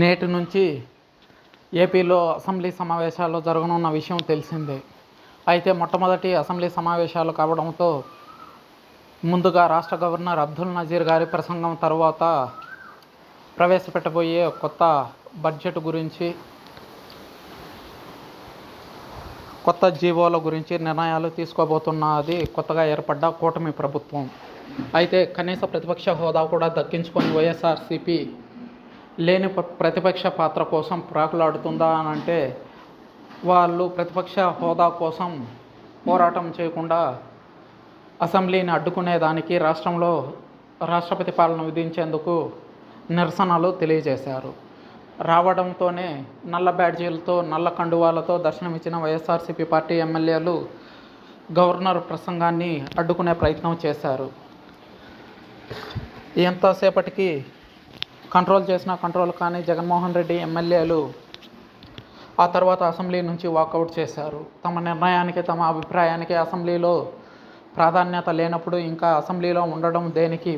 నేటి నుంచి ఏపీలో అసెంబ్లీ సమావేశాలు జరగనున్న విషయం తెలిసిందే. అయితే మొట్టమొదటి అసెంబ్లీ సమావేశాలు కావడంతో ముందుగా రాష్ట్ర గవర్నర్ అబ్దుల్ నజీర్ గారి ప్రసంగం తర్వాత ప్రవేశపెట్టబోయే కొత్త బడ్జెట్ గురించి కొత్త జీవోల గురించి నిర్ణయాలు తీసుకోబోతున్నది కొత్తగా ఏర్పడ్డ కూటమి ప్రభుత్వం. అయితే కనీస ప్రతిపక్ష హోదా కూడా దక్కించుకొని వైఎస్ఆర్సీపీ లేని ప- ప్రతిపక్ష పాత్ర కోసం ప్రాకులాడుతుందా అని అంటే వాళ్ళు ప్రతిపక్ష హోదా కోసం పోరాటం చేయకుండా అసెంబ్లీని అడ్డుకునేదానికి రాష్ట్రంలో రాష్ట్రపతి పాలన విధించేందుకు నిరసనలు తెలియజేశారు. రావడంతోనే నల్ల బ్యాడ్జీలతో నల్ల కండువాలతో దర్శనమిచ్చిన వైఎస్ఆర్సీపీ పార్టీ ఎమ్మెల్యేలు గవర్నర్ ప్రసంగాన్ని అడ్డుకునే ప్రయత్నం చేశారు. ఎంతసేపటికి కంట్రోల్ చేసిన కంట్రోల్ కానీ జగన్మోహన్ రెడ్డి ఎమ్మెల్యేలు ఆ తర్వాత అసెంబ్లీ నుంచి వాకౌట్ చేశారు. తమ నిర్ణయానికి తమ అభిప్రాయానికి అసెంబ్లీలో ప్రాధాన్యత లేనప్పుడు ఇంకా అసెంబ్లీలో ఉండడం దేనికి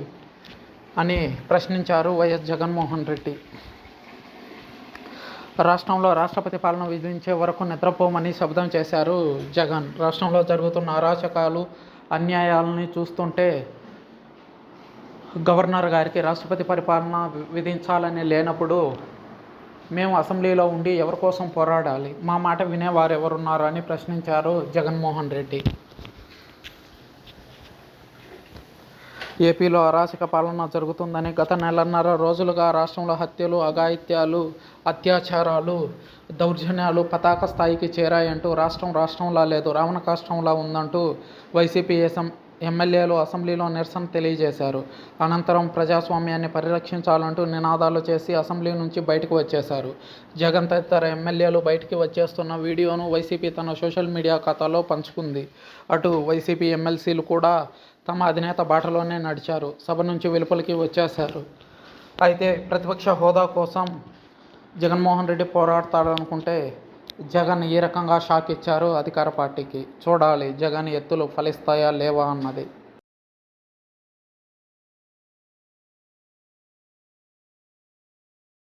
అని ప్రశ్నించారు వైఎస్ జగన్మోహన్ రెడ్డి. రాష్ట్రంలో రాష్ట్రపతి పాలన విధించే వరకు నిద్రపోమని శబ్దం చేశారు జగన్. రాష్ట్రంలో జరుగుతున్న అరాచకాలు అన్యాయాలని చూస్తుంటే గవర్నర్ గారికి రాష్ట్రపతి పరిపాలన విధించాలని లేనప్పుడు మేము అసెంబ్లీలో ఉండి ఎవరి కోసం పోరాడాలి? మా మాట వినేవారు ఎవరున్నారు అని ప్రశ్నించారు జగన్మోహన్ రెడ్డి. ఏపీలో అరాచక పాలన జరుగుతుందని గత నెలన్నర రోజులుగా రాష్ట్రంలో హత్యలు అఘాయిత్యాలు అత్యాచారాలు దౌర్జన్యాలు పతాక స్థాయికి చేరాయంటూ రాష్ట్రం రాష్ట్రంలా లేదు రావణ కాష్టంలా ఉందంటూ వైసీపీ ఎసం ఎమ్మెల్యేలు అసెంబ్లీలో నిరసన తెలియజేశారు. అనంతరం ప్రజాస్వామ్యాన్ని పరిరక్షించాలంటూ నినాదాలు చేసి అసెంబ్లీ నుంచి బయటకు వచ్చేశారు. జగన్ తదితర ఎమ్మెల్యేలు బయటికి వచ్చేస్తున్న వీడియోను వైసీపీ తన సోషల్ మీడియా ఖాతాలో పంచుకుంది. అటు వైసీపీ ఎమ్మెల్సీలు కూడా తమ అధినేత బాటలోనే నడిచారు. సభ నుంచి వెలుపలికి వచ్చేశారు. అయితే ప్రతిపక్ష హోదా కోసం జగన్మోహన్ రెడ్డి పోరాడతాడనుకుంటే జగన్ ఈ రకంగా షాక్ ఇచ్చారు అధికార పార్టీకి చూడాలి. జగన్ ఎత్తులు ఫలిస్తాయా లేవా అన్నది.